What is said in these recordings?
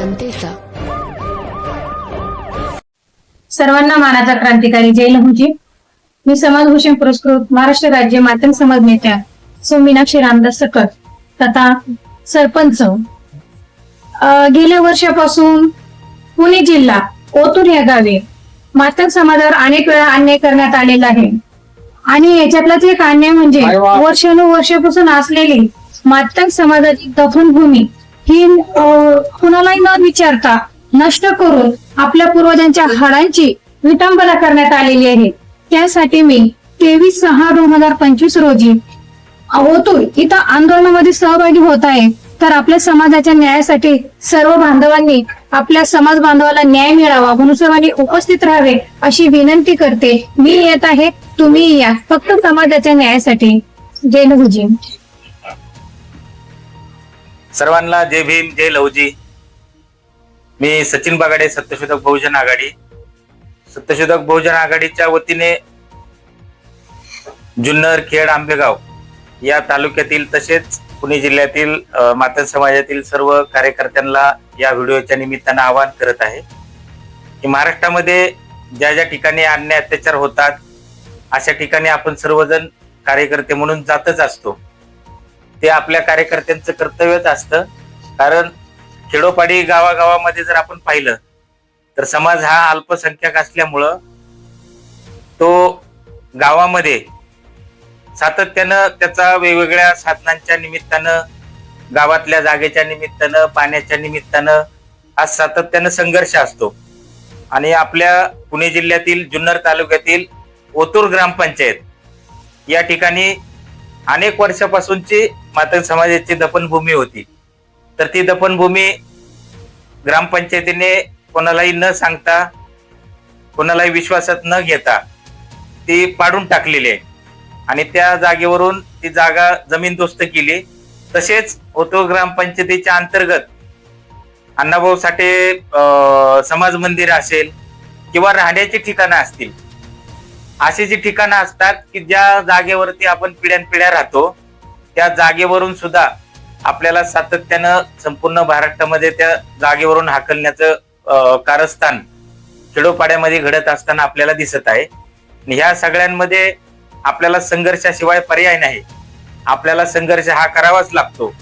जनतेचा. सर्वांना मानाचा क्रांतिकारी जय लहुजी. मी समाजभूषण पुरस्कृत महाराष्ट्र राज्य मातंग समाज नेत्या सो मीनाक्षी रामदास सकट तथा सरपंच गेल्या वर्षापासून पुणे जिल्हा ओतूर या गावी मातंग समाजावर अनेक वेळा अन्याय करण्यात आलेला आहे. आणि याच्यातलाच एक अन्याय म्हणजे वर्षानुवर्षापासून असलेली मातंग समाजाची दफनभूमी ही कुणालाही न विचारता नष्ट करून आपल्या पूर्वजांच्या हाडांची विटंबना करण्यात आलेली आहे. त्यासाठी मी तेवीस सहा दोन हजार पंचवीस रोजी ओतूर इथं आंदोलनामध्ये सहभागी होत आहे. तर आपल्या समाजाच्या न्यायासाठी सर्व बांधवांनी आपल्या समाज बांधवाला न्याय मिळावा म्हणून सर्वांनी उपस्थित राहावे अशी विनंती करते. मी येत आहे तुम्ही या. फक्त समाजाच्या न्यायासाठी. जय लहुजी सर्वांना जय भीम जय लवजी. मी सचिन बागाडे सत्यशोधक बहुजन आघाडी. सत्यशोधक बहुजन आघाडीच्या वतीने जुन्नर खेड आंबेगाव या तालुक्यातील तसेच पुणे जिल्ह्यातील अ, मातन समाजातील सर्व कार्यकर्त्यांना या व्हिडिओच्या निमित्तानं आवाहन करत आहे की महाराष्ट्रामध्ये ज्या ज्या ठिकाणी अन्याय अत्याचार होतात अशा ठिकाणी आपण सर्वजण कार्यकर्ते म्हणून जातच असतो. ते आपल्या कार्यकर्त्यांचं कर्तव्यच असतं. कारण खेडोपाडी गावागावामध्ये जर आपण पाहिलं तर समाज हा अल्पसंख्याक असल्यामुळं तो गावामध्ये सातत्यानं त्याचा वेगवेगळ्या साधनांच्या निमित्तानं गावातल्या जागेच्या निमित्तानं पाण्याच्या निमित्तानं हा सातत्यानं संघर्ष असतो. आणि आपल्या पुणे जिल्ह्यातील जुन्नर तालुक्यातील ओतूर ग्रामपंचायत या ठिकाणी अनेक वर्षापासूनची मातंग समाजाची दफनभूमी होती. तर ती दफनभूमी ग्रामपंचायतीने कोणालाही न सांगता कोणालाही विश्वासात न घेता ती पाडून टाकलेली आहे. आणि त्या जागेवरून ती जागा जमीनदोस्त केली. तसेच ओतो ग्रामपंचायतीच्या अंतर्गत अण्णाभाऊ साठे समाज मंदिर असेल किंवा राहण्याची ठिकाणं असतील अशी जी ठिकाणं असतात की ज्या जागेवरती आपण पिढ्यानपिढ्या राहतो त्या जागेवरून सुद्धा आपल्याला सातत्यानं संपूर्ण महाराष्ट्रामध्ये त्या जागेवरून हाकलण्याचं कारस्थान खेडोपाड्यामध्ये घडत असताना आपल्याला दिसत आहे. आणि ह्या सगळ्यांमध्ये आपल्याला संघर्षाशिवाय पर्याय नाही. आपल्याला संघर्ष हा करावाच लागतो.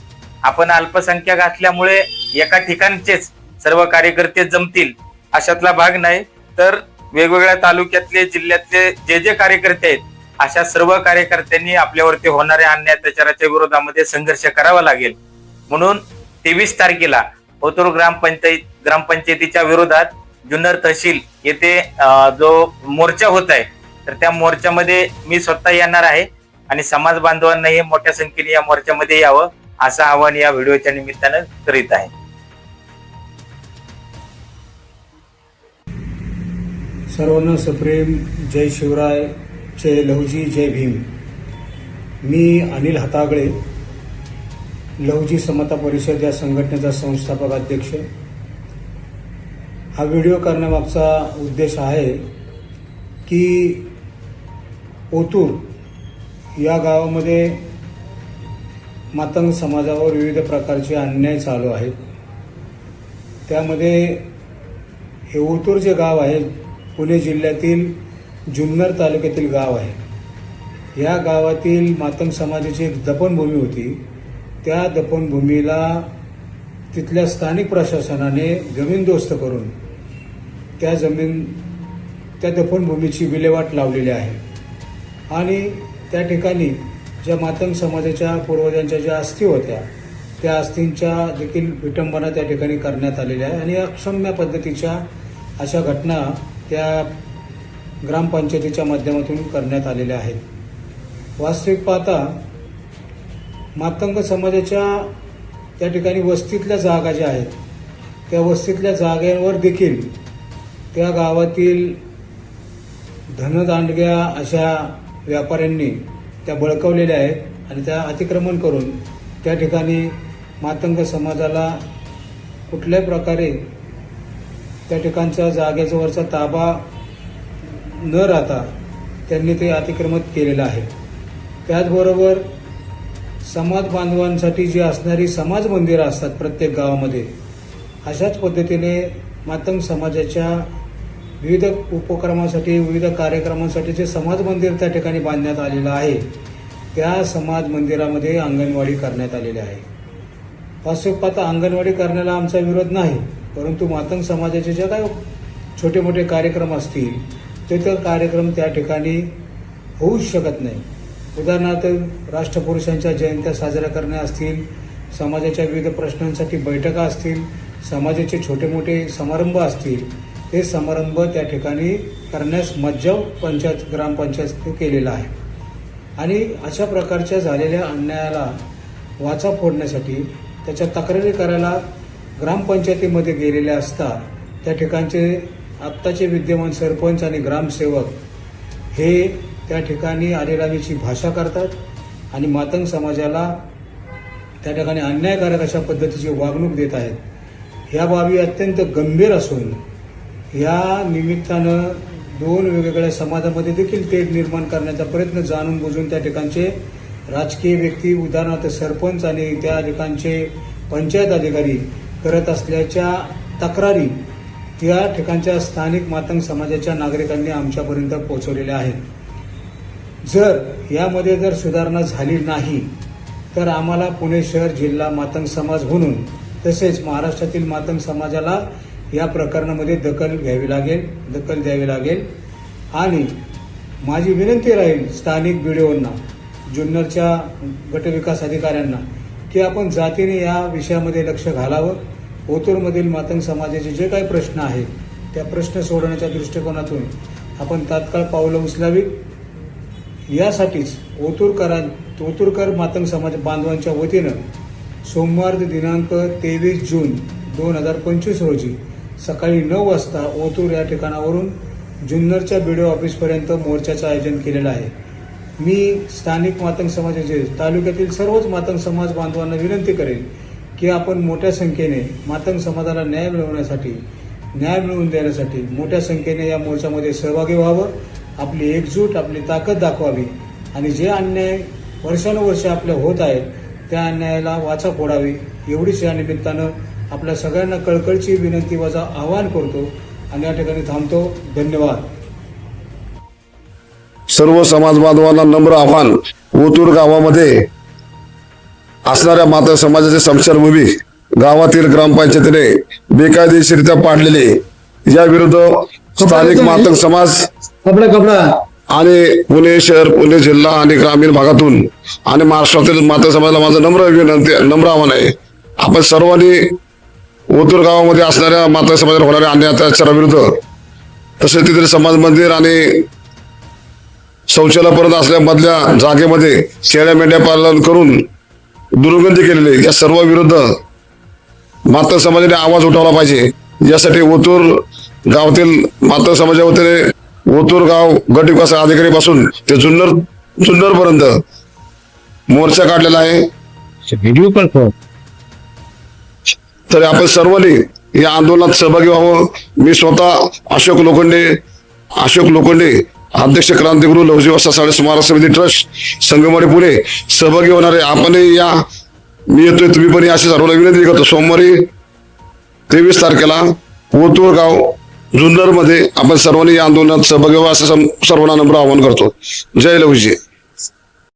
आपण अल्पसंख्याक असल्यामुळे एका ठिकाणचेच सर्व कार्यकर्ते जमतील अशातला भाग नाही. तर वेगवेगळ्या तालुक्यातले जिल्ह्यातले जे जे कार्यकर्ते आहेत अशा सर्व कार्यकर्त्यांनी आपल्यावरती होणाऱ्या अन्याय अत्याचाराच्या विरोधामध्ये संघर्ष करावा लागेल. म्हणून तेवीस तारखेला ओतूर ग्रामपंचायत ग्रामपंचायतीच्या विरोधात जुन्नर तहसील येथे जो मोर्चा होत आहे तर त्या मोर्चामध्ये मी स्वतः येणार आहे आणि समाज बांधवांनाही मोठ्या संख्येने या मोर्चामध्ये यावं असं आवाहन या व्हिडिओच्या निमित्तानं करीत आहे. सर्वांना सप्रेम जय शिवराय. जय लहुजी जय भीम. मी अनिल हातागळे लहुजी समता परिषद या संघटनेचा संस्थापक अध्यक्ष. हा व्हिडिओ करण्यामागचा उद्देश आहे की ओतूर या गावामध्ये मातंग समाजावर विविध प्रकारचे अन्याय चालू आहेत. त्यामध्ये हे ओतूर जे गाव आहे पुणे जिल्ह्यातील जुन्नर तालुक्यातील गाव आहे. या गावातील मातंग समाजाची एक दफनभूमी होती. त्या दफनभूमीला तिथल्या स्थानिक प्रशासनाने जमीनदोस्त करून त्या जमीन त्या दफनभूमीची विल्हेवाट लावलेली आहे. आणि त्या ठिकाणी ज्या मातंग समाजाच्या पूर्वजांच्या ज्या अस्थी होत्या त्या अस्थींच्या देखील विटंबना त्या ठिकाणी करण्यात आलेल्या आहे आणि अक्षम्य पद्धतीच्या अशा घटना त्या ग्रामपंचायतीच्या माध्यमातून करण्यात आलेल्या आहेत. वास्तविक पाहता मातंग समाजाच्या त्या ठिकाणी वस्तीतल्या जागा ज्या आहेत त्या वस्तीतल्या जागेवर देखील त्या गावातील धनदांडग्या अशा व्यापाऱ्यांनी त्या बळकवलेल्या आहेत आणि त्या अतिक्रमण करून त्या ठिकाणी मातंग समाजाला कुठल्याही प्रकारे त्या ठिकाणच्या जागेचा ताबा न राहता त्यांनी ते अतिक्रमित केलेलं आहे. त्याचबरोबर समाज बांधवांसाठी जी असणारी समाज मंदिरं असतात प्रत्येक गावामध्ये अशाच पद्धतीने मातंग समाजाच्या विविध उपक्रमासाठी विविध कार्यक्रमांसाठी जे समाज मंदिर त्या ठिकाणी बांधण्यात आलेलं आहे त्या समाज मंदिरामध्ये अंगणवाडी करण्यात आलेली आहे. वास्तविक अंगणवाडी करण्याला आमचा विरोध नाही परंतु मातंग समाजाचे जे काही छोटे मोठे कार्यक्रम असतील ते तर कार्यक्रम त्या ठिकाणी होऊच शकत नाही. उदाहरणार्थ राष्ट्रपुरुषांच्या जयंत्या साजऱ्या करण्या असतील समाजाच्या विविध प्रश्नांसाठी बैठका असतील समाजाचे छोटे मोठे समारंभ असतील हे समारंभ त्या ठिकाणी करण्यास मज्जाव पंचायत ग्रामपंचायत केलेला आहे. आणि अशा प्रकारच्या झालेल्या अन्यायाला वाचा फोडण्यासाठी त्याच्या तक्रारी करायला ग्रामपंचायतीमध्ये गेलेले असता त्या ठिकाणचे आत्ताचे विद्यमान सरपंच आणि ग्रामसेवक हे त्या ठिकाणी आरेरावीची भाषा करतात आणि मातंग समाजाला त्या ठिकाणी अन्यायकारक अशा पद्धतीची वागणूक देत आहेत ह्या बाबी अत्यंत गंभीर असून या निमित्तानं दोन वेगवेगळ्या समाजामध्ये देखील तेढ निर्माण करण्याचा प्रयत्न जाणून बुजून त्या ठिकाणचे राजकीय व्यक्ती उदाहरणार्थ सरपंच आणि त्या ठिकाणचे पंचायत अधिकारी करत असल्याच्या तक्रारी या ठिकाणच्या स्थानिक मातंग समाजाच्या नागरिकांनी आमच्यापर्यंत पोहोचवलेल्या आहेत. जर यामध्ये जर सुधारणा झाली नाही तर आम्हाला पुणे शहर जिल्हा मातंग समाज म्हणून तसेच महाराष्ट्रातील मातंग समाजाला या प्रकरणामध्ये दखल घ्यावी लागेल दखल द्यावी लागेल. आणि माझी विनंती राहील स्थानिक बीडीओंना जुन्नरच्या गटविकास अधिकाऱ्यांना की आपण जातीने या विषयामध्ये लक्ष घालावं. ओतूरमधील मातंग समाजाचे जे काही प्रश्न आहेत त्या प्रश्न सोडवण्याच्या दृष्टिकोनातून आपण तात्काळ पावलं उचलावीत यासाठीच ओतूरकरां ओतूरकर मातंग समाज बांधवांच्या वतीनं सोमवार दिनांक तेवीस जून दोन हजार पंचवीस रोजी सकाळी नऊ वाजता ओतूर या ठिकाणावरून जुन्नरच्या बी ऑफिसपर्यंत मोर्चाचं आयोजन केलेलं आहे. मी स्थानिक मातंग समाजाचे तालुक्यातील सर्वच मातंग समाज बांधवांना विनंती करेन की आपण मोठ्या संख्येने मातंग समाजाला न्याय मिळवण्यासाठी न्याय मिळवून देण्यासाठी मोठ्या संख्येने या मोर्चामध्ये सहभागी व्हावं आपली एकजूट आपली ताकद दाखवावी आणि जे अन्याय वर्षानुवर्ष आपल्या होत आहेत त्या अन्यायाला वाचा फोडावी. एवढीच या निमित्तानं आपल्या सगळ्यांना कळकळची विनंती वजा आवाहन करतो आणि या ठिकाणी थांबतो. धन्यवाद. सर्व समाज बांधवांना नम्र आव्हान ओतूर गावामध्ये असणाऱ्या माता समाजाची संचारभूमी गावातील ग्रामपंचायतीने बेकायदेशीरित्या पाडलेले या विरुद्ध स्थानिक मातंग समाज कपडा कपडा. आणि पुणे शहर पुणे जिल्हा आणि ग्रामीण भागातून आणि महाराष्ट्रातील माता समाजाला माझं नम्र विनंती नम्र आव्हान आहे. आपण सर्वांनी ओतूर गावामध्ये असणाऱ्या माता समाजाला होणाऱ्या अन्याय अत्याचाराविरुद्ध तसेच तिथे समाज मंदिर आणि शौचालय परत असल्यामधल्या जागेमध्ये शेळ्या मेंढ्या पालन करून दुर्गंधी केलेली या सर्व विरुद्ध माता समाजाने आवाज उठवला पाहिजे. यासाठी ओतूर गावातील माता समाजा वतीने ओतूर गाव गट विकास अधिकारी पासून ते जुन्नर जुन्नर पर्यंत मोर्चा काढलेला आहे. तर आपण सर्वांनी या आंदोलनात सहभागी व्हावं. मी स्वतः अशोक लोखंडे अशोक लोखंडे अध्यक्ष क्रांतिगुरु लवजी वस्ता साडे स्मारक समिती ट्रस्ट संगमवाडी पुणे सहभागी होणारे आपणही या. मी येतोय तुम्ही पण अशी सर्वांना विनंती करतो. सोमवारी तेवीस तारखेला ओतूर गाव जुन्नरमध्ये आपण सर्वांनी या आंदोलनात सहभागी व्हा असं सर्वांना नम्र आवाहन करतो. जय लवजी